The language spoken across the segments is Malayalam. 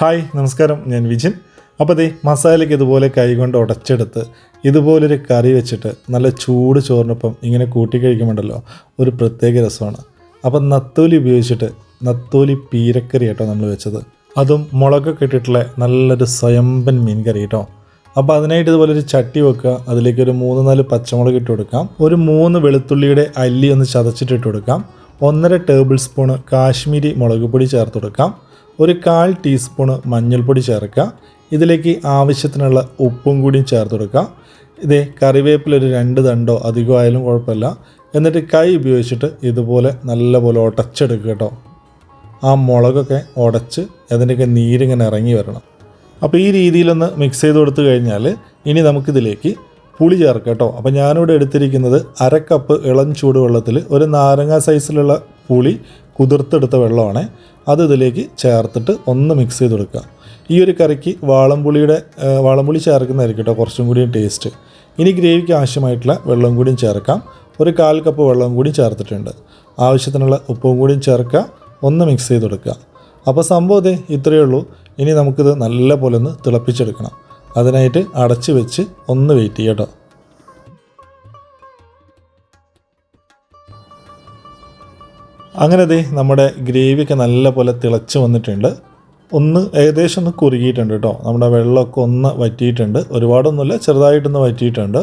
ഹായ് നമസ്കാരം. ഞാൻ വിജിൻ. അപ്പോൾ ദേ മസാലയ്ക്ക് ഇതുപോലെ കൈകൊണ്ട് ഉടച്ചെടുത്ത് ഇതുപോലൊരു കറി വെച്ചിട്ട് നല്ല ചൂട് ചോറിനൊപ്പം ഇങ്ങനെ കൂട്ടി കഴിക്കുമ്പോണ്ടല്ലോ ഒരു പ്രത്യേക രസമാണ്. അപ്പം നത്തോലി ഉപയോഗിച്ചിട്ട് നത്തോലി പീരക്കറി കേട്ടോ നമ്മൾ വെച്ചത്. അതും മുളകൊക്കെ ഇട്ടിട്ടുള്ള നല്ലൊരു സ്വയംബൻ മീൻ കറി കേട്ടോ അപ്പോൾ അതിനായിട്ട് ഇതുപോലെ ഒരു ചട്ടി വെക്കുക അതിലേക്ക് ഒരു മൂന്ന് നാല് പച്ചമുളക് ഇട്ട് കൊടുക്കാം. ഒരു മൂന്ന് വെളുത്തുള്ളിയുടെ അല്ലി ഒന്ന് ചതച്ചിട്ട് ഇട്ട് കൊടുക്കാം. ഒന്നര ടേബിൾ സ്പൂണ് കാശ്മീരി മുളക് പൊടി ചേർത്ത് കൊടുക്കാം. ഒരു കാൽ ടീസ്പൂണ് മഞ്ഞൾപ്പൊടി ചേർക്കുക. ഇതിലേക്ക് ആവശ്യത്തിനുള്ള ഉപ്പും കൂടിയും ചേർത്ത് കൊടുക്കുക. ഇതേ കറിവേപ്പില ഒരു രണ്ട് തണ്ടോ അധികം ആയാലും കുഴപ്പമില്ല. എന്നിട്ട് കൈ ഉപയോഗിച്ചിട്ട് ഇതുപോലെ നല്ലപോലെ ഉടച്ചെടുക്കുക കേട്ടോ. ആ മുളകൊക്കെ ഉടച്ച് അതിന്റെയൊക്കെ നീരിങ്ങനെ ഇറങ്ങി വരണം. അപ്പോൾ ഈ രീതിയിലൊന്ന് മിക്സ് ചെയ്ത് കൊടുത്തു കഴിഞ്ഞാൽ ഇനി നമുക്കിതിലേക്ക് പുളി ചേർക്കാം കേട്ടോ. അപ്പോൾ ഞാനിവിടെ എടുത്തിരിക്കുന്നത് അര കപ്പ് ഇളം ചൂടുവെള്ളത്തിൽ ഒരു നാരങ്ങ സൈസിലുള്ള പുളി കുതിർത്തെടുത്ത വെള്ളമാണ്. അത് ഇതിലേക്ക് ചേർത്തിട്ട് ഒന്ന് മിക്സ് ചെയ്ത് കൊടുക്കുക ഈ ഒരു കറിക്ക് വാളംപുളിയുടെ വാളംപുളി ചേർക്കുന്നതായിരിക്കും കേട്ടോ കുറച്ചും കൂടി ടേസ്റ്റ് ഇനി ഗ്രേവിക്ക് ആവശ്യമായിട്ടുള്ള വെള്ളം കൂടിയും ചേർക്കാം. ഒരു കാൽ കപ്പ് വെള്ളം കൂടി ചേർത്തിട്ടുണ്ട്. ആവശ്യത്തിനുള്ള ഉപ്പും കൂടിയും ചേർക്കുക. ഒന്ന് മിക്സ് ചെയ്ത് കൊടുക്കുക അപ്പോൾ സംഭവം ഇതേ ഇത്രയേ ഉള്ളൂ. ഇനി നമുക്കിത് നല്ല പോലെ ഒന്ന് തിളപ്പിച്ചെടുക്കണം. അതിനായിട്ട് അടച്ച് വെച്ച് ഒന്ന് വെയിറ്റ് ചെയ്യാം അങ്ങനെ ദേ നമ്മുടെ ഗ്രേവിയൊക്കെ നല്ല പോലെ തിളച്ച് വന്നിട്ടുണ്ട്. ഒന്ന് ഏകദേശം ഒന്ന് കുറുകിയിട്ടുണ്ട് കേട്ടോ. നമ്മുടെ വെള്ളമൊക്കെ ഒന്ന് വറ്റിയിട്ടുണ്ട്. ഒരുപാടൊന്നുമില്ല ചെറുതായിട്ടൊന്ന് വറ്റിയിട്ടുണ്ട്.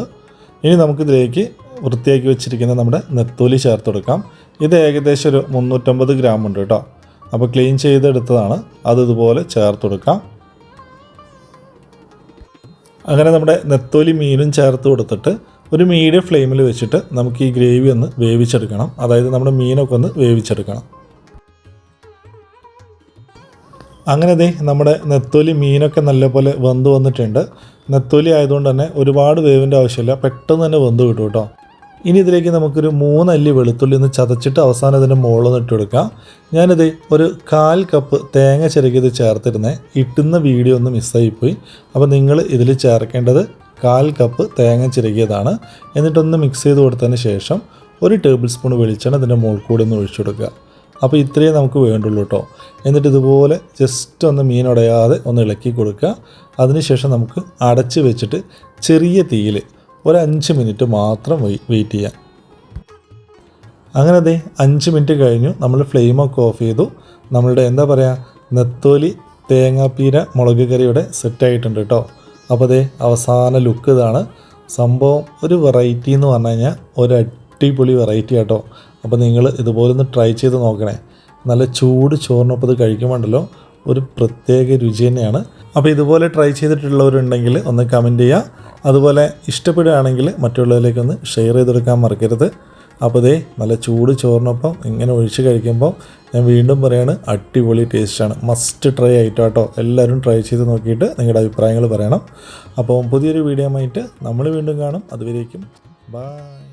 ഇനി നമുക്കിതിലേക്ക് വൃത്തിയാക്കി വെച്ചിരിക്കുന്ന നമ്മുടെ നെത്തോലി ചേർത്ത് കൊടുക്കാം. ഇത് ഏകദേശം ഒരു മുന്നൂറ്റമ്പത് ഗ്രാം ഉണ്ട് കേട്ടോ. അപ്പോൾ ക്ലീൻ ചെയ്തെടുത്തതാണ്. അത് ഇതുപോലെ ചേർത്ത് കൊടുക്കാം. അങ്ങനെ നമ്മുടെ നെത്തോലി മീനും ചേർത്ത് കൊടുത്തിട്ട് ഒരു മീഡിയം ഫ്ലെയിമിൽ വെച്ചിട്ട് നമുക്ക് ഈ ഗ്രേവി ഒന്ന് വേവിച്ചെടുക്കണം. അതായത് നമ്മുടെ മീനൊക്കെ ഒന്ന് വേവിച്ചെടുക്കണം. അങ്ങനെ ദേ നമ്മുടെ നെത്തോലി മീനൊക്കെ നല്ലപോലെ വെന്ത് വന്നിട്ടുണ്ട്. നെത്തോലി ആയതുകൊണ്ട് തന്നെ ഒരുപാട് വേവിന്റെ ആവശ്യമില്ല. പെട്ടെന്ന് തന്നെ വെന്ത് കിട്ടും കേട്ടോ. ഇനി ഇതിലേക്ക് നമുക്കൊരു മൂന്നല്ലി വെളുത്തുള്ളി ഒന്ന് ചതച്ചിട്ട് അവസാനം ഇതിന്റെ മുകളിൽ ഇട്ട് കൊടുക്കാം ഞാനിത് ഒരു കാൽ കപ്പ് തേങ്ങ ചിരകിയത് ചേർത്തിരുന്നേ. ഇട്ടുന്ന വീഡിയോ ഒന്ന് മിസ്സായിപ്പോയി അപ്പോൾ നിങ്ങൾ ഇതിൽ ചേർക്കേണ്ടത് കാൽ കപ്പ് തേങ്ങ ചിരകിയതാണ്. എന്നിട്ടൊന്ന് മിക്സ് ചെയ്ത് കൊടുത്തതിന് ശേഷം ഒരു ടേബിൾ സ്പൂൺ വെളിച്ചെണ്ണ ഇതിന്റെ മുകളിൽ കൂടി ഒന്ന് ഒഴിച്ചു കൊടുക്കുക. അപ്പോൾ ഇത്രയേ നമുക്ക് വേണ്ടുള്ളൂ കേട്ടോ എന്നിട്ട് ഇതുപോലെ ജസ്റ്റ് ഒന്ന് മീൻ ഉടയാതെ ഒന്ന് ഇളക്കി കൊടുക്കുക. അതിനുശേഷം നമുക്ക് അടച്ച് വെച്ചിട്ട് ചെറിയ തീയിൽ ഒരു അഞ്ച് മിനിറ്റ് മാത്രം വെയിറ്റ് ചെയ്യാം. അങ്ങനെ ദേ അഞ്ച് മിനിറ്റ് കഴിഞ്ഞു. നമ്മൾ ഫ്ലെയിം ഒക്കെ ഓഫ് ചെയ്തു. നമ്മളുടെ എന്താ പറയുക നെത്തോലി തേങ്ങാപ്പീര മുളക് കറിയുടെ സെറ്റായിട്ടുണ്ട് കേട്ടോ അപ്പോൾ അതേ അവസാന ലുക്ക് ഇതാണ്. സംഭവം ഒരു വെറൈറ്റി എന്ന് പറഞ്ഞു കഴിഞ്ഞാൽ ഒരു അടിപൊളി വെറൈറ്റി ആട്ടോ. അപ്പോൾ നിങ്ങൾ ഇതുപോലെ ഒന്ന് ട്രൈ ചെയ്ത് നോക്കണേ. നല്ല ചൂട് ചോറിനൊപ്പം ഇത് കഴിക്കുമ്പോണ്ടല്ലോ ഒരു പ്രത്യേക രുചി തന്നെയാണ്. അപ്പോൾ ഇതുപോലെ ട്രൈ ചെയ്തിട്ടുള്ളവരുണ്ടെങ്കിൽ ഒന്ന് കമന്റ് ചെയ്യുക അതുപോലെ ഇഷ്ടപ്പെടുകയാണെങ്കിൽ മറ്റുള്ളവരിലേക്കൊന്ന് ഷെയർ ചെയ്തെടുക്കാൻ മറക്കരുത്. അപ്പോൾ ദേ നല്ല ചൂട് ചോറിനൊപ്പം ഇങ്ങനെ ഒഴിച്ച് കഴിക്കുമ്പോൾ ഞാൻ വീണ്ടും പറയാണ് അടിപൊളി ടേസ്റ്റാണ്. മസ്റ്റ് ട്രൈ ആയിട്ടോ എല്ലാവരും ട്രൈ ചെയ്ത് നോക്കിയിട്ട് നിങ്ങളുടെ അഭിപ്രായങ്ങൾ പറയണം. അപ്പോൾ പുതിയൊരു വീഡിയോ ആയിട്ട് നമ്മൾ വീണ്ടും കാണും. അതുവരേക്കും ബൈ